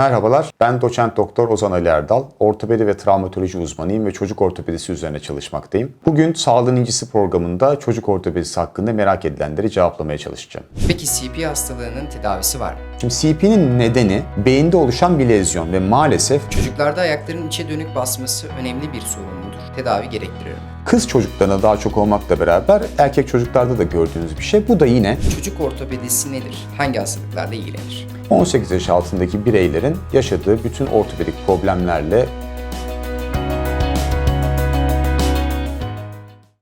Merhabalar, ben doçent doktor Ozan Ali Erdal. Ortopedi ve travmatoloji uzmanıyım ve çocuk ortopedisi üzerine çalışmaktayım. Bugün Sağlığın İncisi programında çocuk ortopedisi hakkında merak edilenleri cevaplamaya çalışacağım. Peki CP hastalığının tedavisi var mı? Şimdi CP'nin nedeni beyinde oluşan bir lezyon ve maalesef Çocuklarda ayakların içe dönük basması önemli bir sorun? Tedavi gerektirir kız çocuklarına daha çok olmakla beraber erkek çocuklarda da gördüğünüz bir şey. Bu da yine Çocuk ortopedisi nedir? Hangi hastalıklarla ilgilenir? 18 yaş altındaki bireylerin yaşadığı bütün ortopedik problemlerle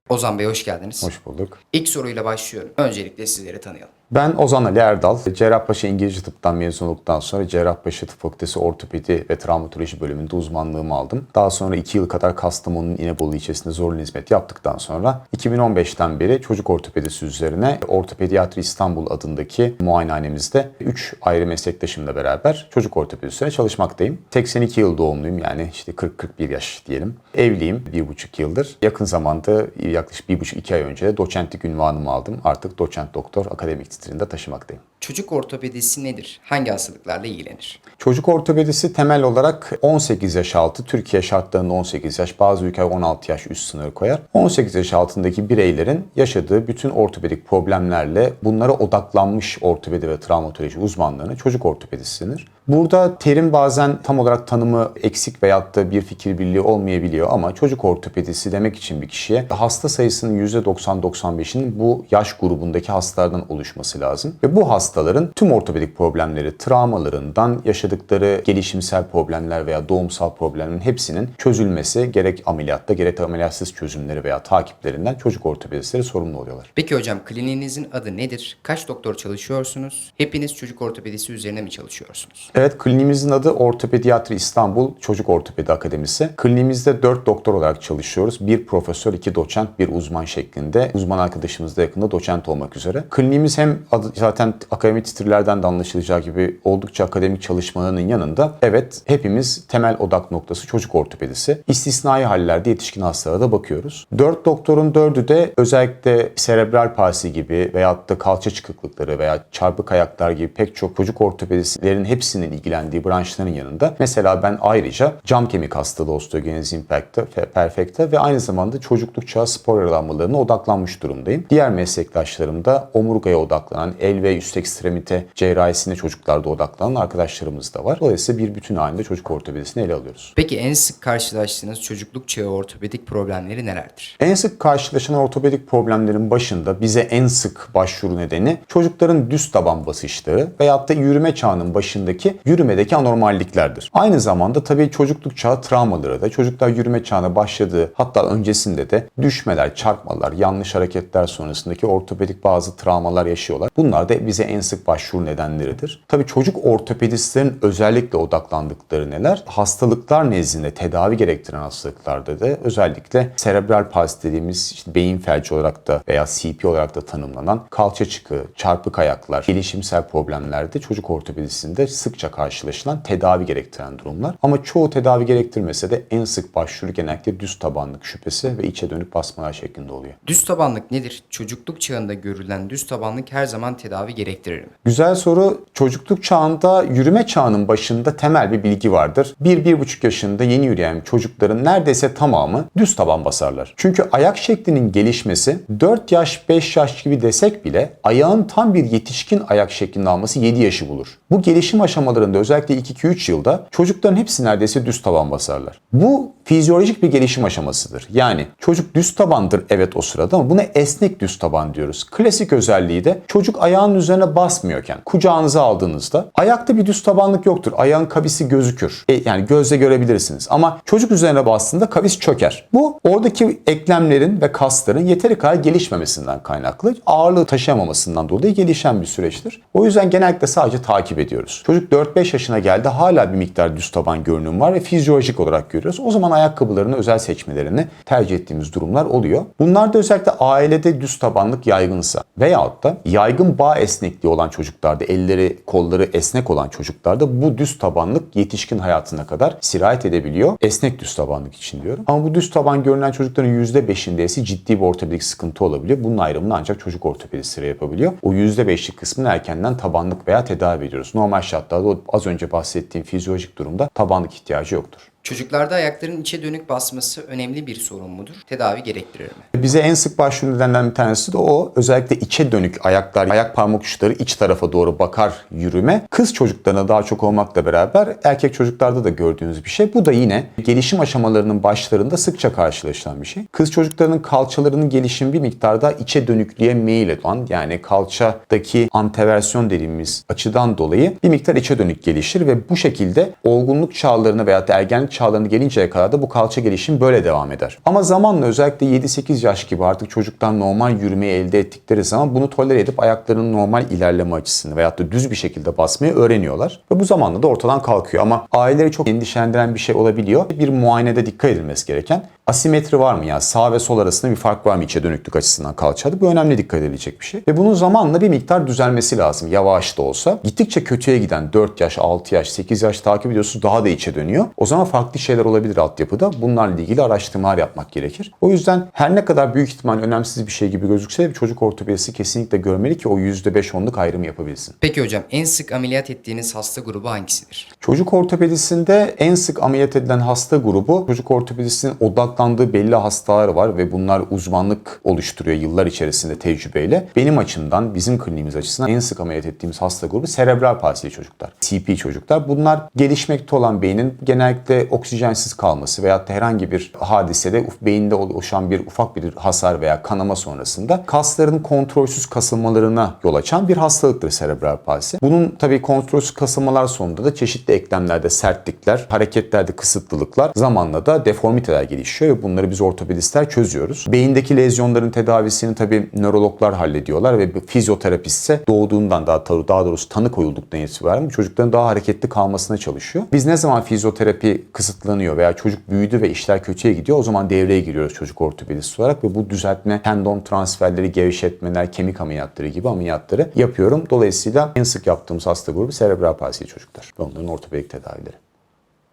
Ozan Bey hoş geldiniz. hoş bulduk. İlk soruyla başlıyorum. Öncelikle sizleri tanıyalım. Ben Ozan Ali Erdal. Cerrahpaşa İngilizce Tıp'tan mezun olduktan sonra Cerrahpaşa Tıp Fakültesi Ortopedi ve Travmatoloji bölümünde uzmanlığımı aldım. Daha sonra 2 yıl kadar Kastamonu'nun İnebolu ilçesinde zorunlu hizmet yaptıktan sonra 2015'ten beri çocuk ortopedisi üzerine Ortopediyatri İstanbul adındaki muayenehanemizde 3 ayrı meslektaşımla beraber çocuk ortopedisi üzerine çalışmaktayım. 82 yıl doğumluyum yani işte 40-41 yaş diyelim. Evliyim 1,5 yıldır. Yakın zamanda yaklaşık 1,5-2 ay önce doçentlik ünvanımı aldım. Artık doçent doktor akademik titrinde taşımaktayım. Çocuk ortopedisi nedir? Hangi hastalıklarla ilgilenir? Çocuk ortopedisi temel olarak 18 yaş altı, Türkiye şartlarında 18 yaş, bazı ülkeler 16 yaş üst sınır koyar. 18 yaş altındaki bireylerin yaşadığı bütün ortopedik problemlerle bunlara odaklanmış ortopedi ve travmatoloji uzmanlarına çocuk ortopedisi denir. Burada terim bazen tam olarak tanımı eksik veyahut da bir fikir birliği olmayabiliyor ama çocuk ortopedisi demek için bir kişiye hasta sayısının %90-95'inin bu yaş grubundaki hastalardan oluşması lazım. Ve bu hastaların tüm ortopedik problemleri, travmalarından yaşadıkları gelişimsel problemler veya doğumsal problemlerin hepsinin çözülmesi gerek ameliyatta gerek ameliyatsız çözümleri veya takiplerinden çocuk ortopedistleri sorumlu oluyorlar. Peki hocam kliniğinizin adı nedir? Kaç doktor çalışıyorsunuz? Hepiniz çocuk ortopedisi üzerine mi çalışıyorsunuz? Evet, kliniğimizin adı Ortopediyatri İstanbul Çocuk Ortopedi Akademisi. Kliniğimizde 4 doktor olarak çalışıyoruz. Bir profesör, iki doçent, bir uzman şeklinde. Uzman arkadaşımız da yakında doçent olmak üzere. Kliniğimiz hem adı, zaten akademik titirlerden de anlaşılacağı gibi oldukça akademik çalışmalarının yanında evet hepimiz temel odak noktası çocuk ortopedisi. İstisnai hallerde yetişkin hastalara da bakıyoruz. 4 doktorun 4'ü de özellikle serebral palsi gibi veyahut da kalça çıkıklıkları veya çarpık ayaklar gibi pek çok çocuk ortopedistlerin hepsinin ilgilendiği branşların yanında mesela ben ayrıca cam kemik hastalığı osteogenesis imperfecta, perfecta ve aynı zamanda çocukluk çağı spor yaralanmalarına odaklanmış durumdayım. Diğer meslektaşlarım da omurgaya odaklanan, el ve üst ekstremite cerrahisine çocuklarda odaklanan arkadaşlarımız da var. Dolayısıyla bir bütün halinde çocuk ortopedisini ele alıyoruz. Peki en sık karşılaştığınız çocukluk çağı ortopedik problemleri nelerdir? En sık karşılaşılan ortopedik problemlerin başında bize en sık başvuru nedeni çocukların düz taban basışları veyahut da yürüme çağının başındaki yürümedeki anormalliklerdir. Aynı zamanda tabii çocukluk çağı travmaları da çocuklar yürüme çağına başladığı hatta öncesinde de düşmeler, çarpmalar, yanlış hareketler sonrasındaki ortopedik bazı travmalar yaşıyorlar. Bunlar da bize en sık başvuru nedenleridir. Tabii çocuk ortopedistlerin özellikle odaklandıkları neler? Hastalıklar nezdinde tedavi gerektiren hastalıklarda da özellikle serebral palsi dediğimiz işte beyin felci olarak da veya CP olarak da tanımlanan kalça çıkığı, çarpık ayaklar, gelişimsel problemlerde çocuk ortopedisinde sıkça karşılaşılan tedavi gerektiren durumlar. Ama çoğu tedavi gerektirmese de en sık başvuru genellikle düz tabanlık şüphesi ve içe dönük basmalar şeklinde oluyor. Düz tabanlık nedir? Çocukluk çağında görülen düz tabanlık her zaman tedavi gerektirir mi? Güzel soru. Çocukluk çağında yürüme çağının başında temel bir bilgi vardır. 1-1,5 yaşında yeni yürüyen çocukların neredeyse tamamı düz taban basarlar. Çünkü ayak şeklinin gelişmesi 4 yaş 5 yaş gibi desek bile ayağın tam bir yetişkin ayak şeklini alması 7 yaşı bulur. Bu gelişim aşamalarında özellikle 2-2-3 yılda çocukların hepsi neredeyse düz taban basarlar. Bu fizyolojik bir gelişim aşamasıdır. Yani çocuk düz tabandır evet o sırada ama buna esnek düz taban diyoruz. Klasik özelliği de çocuk ayağının üzerine basmıyorken kucağınıza aldığınızda ayakta bir düz tabanlık yoktur. Ayağın kavisi gözükür. E, yani gözle görebilirsiniz. Ama çocuk üzerine bastığında kavis çöker. Bu oradaki eklemlerin ve kasların yeteri kadar gelişmemesinden kaynaklı. Ağırlığı taşıyamamasından dolayı gelişen bir süreçtir. O yüzden genellikle sadece takip ediyoruz. Çocuk 4-5 yaşına geldi hala bir miktar düz taban görünüm var ve fizyolojik olarak görüyoruz. O zaman ayakkabılarını özel seçmelerini tercih ettiğimiz durumlar oluyor. Bunlarda özellikle ailede düz tabanlık yaygınsa veyahut da yaygın bağ esnekliği olan çocuklarda, elleri, kolları esnek olan çocuklarda bu düz tabanlık yetişkin hayatına kadar sirayet edebiliyor. Esnek düz tabanlık için diyorum. Ama bu düz taban görünen çocukların %5'indeyse ciddi bir ortopedik sıkıntı olabiliyor. Bunun ayrımını ancak çocuk ortopedistleri yapabiliyor. O %5'lik kısmını erkenden tabanlık veya tedavi ediyoruz. Normal şartlarda az önce bahsettiğim fizyolojik durumda tabanlık ihtiyacı yoktur. Çocuklarda ayakların içe dönük basması önemli bir sorun mudur? Tedavi gerektirir mi? Bize en sık başvuru nedenlerden bir tanesi de o. Özellikle içe dönük ayaklar, ayak parmak uçları iç tarafa doğru bakar yürüme. Kız çocuklarına daha çok olmakla beraber erkek çocuklarda da gördüğünüz bir şey. Bu da yine gelişim aşamalarının başlarında sıkça karşılaşılan bir şey. Kız çocuklarının kalçalarının gelişimi bir miktarda içe dönüklüğe meyil eden yani kalçadaki anteversiyon dediğimiz açıdan dolayı bir miktar içe dönük gelişir ve bu şekilde olgunluk çağlarına veya ergenlik çağlarına gelinceye kadar da bu kalça gelişim böyle devam eder. Ama zamanla özellikle 7-8 yaş gibi artık çocuklar normal yürümeyi elde ettikleri zaman bunu tolere edip ayaklarının normal ilerleme açısını veyahut da düz bir şekilde basmayı öğreniyorlar. Ve bu zamanla da ortadan kalkıyor. Ama aileleri çok endişelendiren bir şey olabiliyor. Bir muayenede dikkat edilmesi gereken asimetri var mı? Yani sağ ve sol arasında bir fark var mı içe dönüklük açısından kalçada? Bu önemli dikkat edilecek bir şey. Ve bunun zamanla bir miktar düzelmesi lazım. Yavaş da olsa. Gittikçe kötüye giden 4 yaş, 6 yaş, 8 yaş takip ediyorsunuz daha da içe dönüyor. O zaman farklı şeyler olabilir altyapıda. Bunlarla ilgili araştırmalar yapmak gerekir. O yüzden her ne kadar büyük ihtimal önemsiz bir şey gibi gözükse de çocuk ortopedisi kesinlikle görmeli ki o %5-10'luk ayrımı yapabilsin. Peki hocam en sık ameliyat ettiğiniz hasta grubu hangisidir? Çocuk ortopedisinde en sık ameliyat edilen hasta grubu çocuk ortopedisinin odaklandığı belli hastalar var ve bunlar uzmanlık oluşturuyor yıllar içerisinde tecrübeyle. Benim açımdan, bizim kliniğimiz açısından en sık ameliyat ettiğimiz hasta grubu serebral palsili çocuklar. CP çocuklar. Bunlar gelişmekte olan beynin genellikle oksijensiz kalması veyahut da herhangi bir hadisede beyinde oluşan bir ufak bir hasar veya kanama sonrasında kasların kontrolsüz kasılmalarına yol açan bir hastalıktır serebral palsi. Bunun tabii kontrolsüz kasılmalar sonunda da çeşitli eklemlerde sertlikler, hareketlerde kısıtlılıklar zamanla da deformiteler gelişiyor ve bunları biz ortopedistler çözüyoruz. Beyindeki lezyonların tedavisini tabii nörologlar hallediyorlar ve fizyoterapist ise doğduğundan daha, daha doğrusu tanı koyulduktan itibaren çocukların daha hareketli kalmasına çalışıyor. Biz ne zaman fizyoterapi kısıtlanıyor veya çocuk büyüdü ve işler kötüye gidiyor o zaman devreye giriyoruz çocuk ortopedisti olarak ve bu düzeltme, tendon transferleri, gevşetmeler, kemik ameliyatları gibi ameliyatları yapıyorum. Dolayısıyla en sık yaptığımız hasta grubu serebral palsili çocuklar onların ortopedik tedavileri.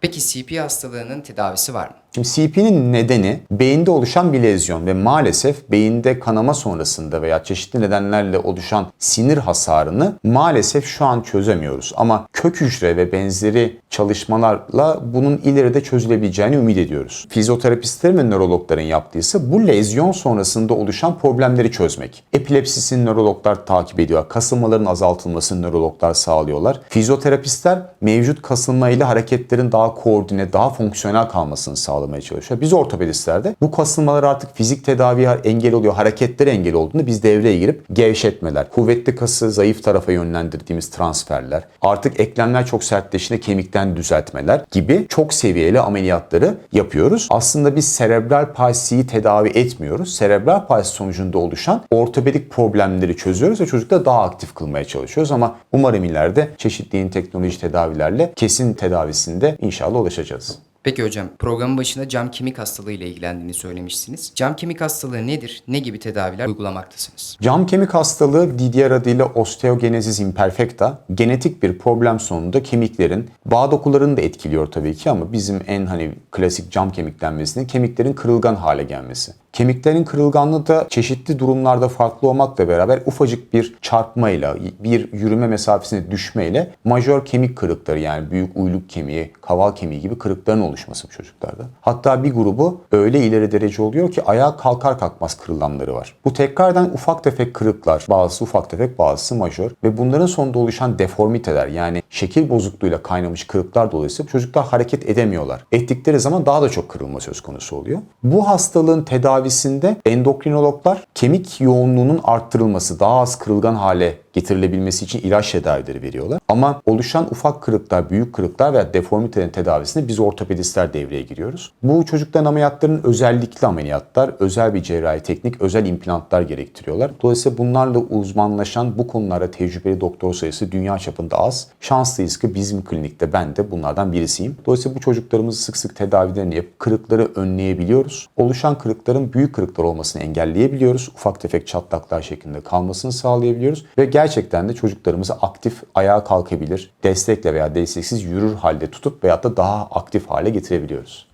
Peki CP hastalığının tedavisi var mı? Şimdi CP'nin nedeni beyinde oluşan bir lezyon ve maalesef beyinde kanama sonrasında veya çeşitli nedenlerle oluşan sinir hasarını maalesef şu an çözemiyoruz. Ama kök hücre ve benzeri çalışmalarla bunun ileride çözülebileceğini ümit ediyoruz. Fizyoterapistlerin ve nörologların yaptığı ise bu lezyon sonrasında oluşan problemleri çözmek. Epilepsisini nörologlar takip ediyor. Kasılmaların azaltılmasını nörologlar sağlıyorlar. Fizyoterapistler mevcut kasılma ile hareketlerin daha koordine, daha fonksiyonel kalmasını sağlamaya çalışıyor. Biz ortopedistler de bu kasılmalar artık fizik tedaviye engel oluyor, hareketlere engel olduğunda biz devreye girip gevşetmeler, kuvvetli kası zayıf tarafa yönlendirdiğimiz transferler, artık eklemler çok sertleşince kemikten düzeltmeler gibi çok seviyeli ameliyatları yapıyoruz. Aslında biz serebral palsiyi tedavi etmiyoruz. Serebral palsi sonucunda oluşan ortopedik problemleri çözüyoruz ve çocukları daha aktif kılmaya çalışıyoruz ama umarım ileride çeşitli yeni teknoloji tedavilerle kesin tedavisinde inşallah ulaşacağız. Peki hocam programın başında cam kemik hastalığı ile ilgilendiğini söylemişsiniz. Cam kemik hastalığı nedir? Ne gibi tedaviler uygulamaktasınız? Cam kemik hastalığı diğer adıyla osteogenesis imperfecta genetik bir problem sonunda kemiklerin bağ dokularını da etkiliyor tabii ki ama bizim en hani klasik cam kemik kemiklerin kırılgan hale gelmesi. Kemiklerin kırılganlığı da çeşitli durumlarda farklı olmakla beraber ufacık bir çarpmayla, bir yürüme mesafesine düşmeyle majör kemik kırıkları yani büyük uyluk kemiği, kaval kemiği gibi kırıkların oluşması bu çocuklarda. Hatta bir grubu öyle ileri derece oluyor ki ayağa kalkar kalkmaz kırılanları var. Bu tekrardan ufak tefek kırıklar, bazısı ufak tefek bazısı majör ve bunların sonunda oluşan deformiteler yani şekil bozukluğuyla kaynamış kırıklar dolayısıyla çocuklar hareket edemiyorlar. Ettikleri zaman daha da çok kırılma söz konusu oluyor. Bu hastalığın tedavisinde endokrinologlar kemik yoğunluğunun arttırılması, daha az kırılgan hale getirilebilmesi için ilaç tedavileri veriyorlar. Ama oluşan ufak kırıklar, büyük kırıklar veya deformitelerin tedavisinde biz ortopedistler devreye giriyoruz. Bu çocukların ameliyatlarının özellikli ameliyatlar, özel bir cerrahi teknik, özel implantlar gerektiriyorlar. Dolayısıyla bunlarla uzmanlaşan bu konularda tecrübeli doktor sayısı dünya çapında az. Şanslıyız ki bizim klinikte ben de bunlardan birisiyim. Dolayısıyla bu çocuklarımızı sık sık tedavilerini yapıp kırıkları önleyebiliyoruz. Oluşan kırıkların büyük kırıklar olmasını engelleyebiliyoruz. Ufak tefek çatlaklar şeklinde kalmasını sağlayabiliyoruz ve gerçekten de çocuklarımızı aktif ayağa kalkabilir, destekle veya desteksiz yürür halde tutup veyahut da daha aktif hale getirebiliyoruz.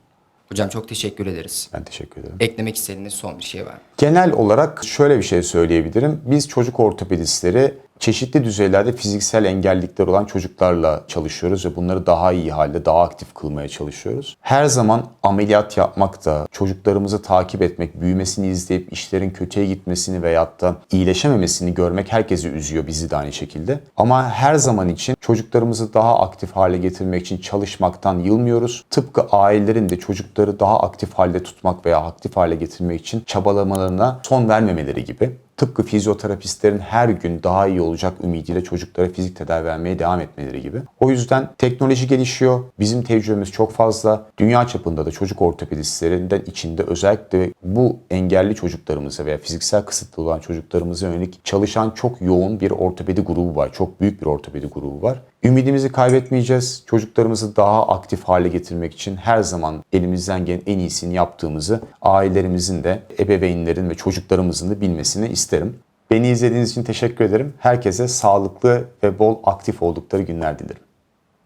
Hocam çok teşekkür ederiz. Ben teşekkür ederim. Eklemek istediğiniz son bir şey var mı? Genel olarak şöyle bir şey söyleyebilirim. Biz çocuk ortopedistleri çeşitli düzeylerde fiziksel engellilikler olan çocuklarla çalışıyoruz ve bunları daha iyi halde, daha aktif kılmaya çalışıyoruz. Her zaman ameliyat yapmak da, çocuklarımızı takip etmek, büyümesini izleyip işlerin kötüye gitmesini veyahut da iyileşememesini görmek herkesi üzüyor, bizi de aynı şekilde. Ama her zaman için çocuklarımızı daha aktif hale getirmek için çalışmaktan yılmıyoruz. Tıpkı ailelerin de çocukları daha aktif halde tutmak veya aktif hale getirmek için çabalamalarına son vermemeleri gibi. Tıpkı fizyoterapistlerin her gün daha iyi olacak ümidiyle çocuklara fizik tedavi vermeye devam etmeleri gibi. O yüzden teknoloji gelişiyor. Bizim tecrübemiz çok fazla. Dünya çapında da çocuk ortopedistlerinden içinde özellikle bu engelli çocuklarımıza veya fiziksel kısıtlı olan çocuklarımıza yönelik çalışan çok yoğun bir ortopedi grubu var. Çok büyük bir ortopedi grubu var. Ümidimizi kaybetmeyeceğiz. Çocuklarımızı daha aktif hale getirmek için her zaman elimizden gelen en iyisini yaptığımızı ailelerimizin de, ebeveynlerin ve çocuklarımızın da bilmesini isterim. Beni izlediğiniz için teşekkür ederim. Herkese sağlıklı ve bol aktif oldukları günler dilerim.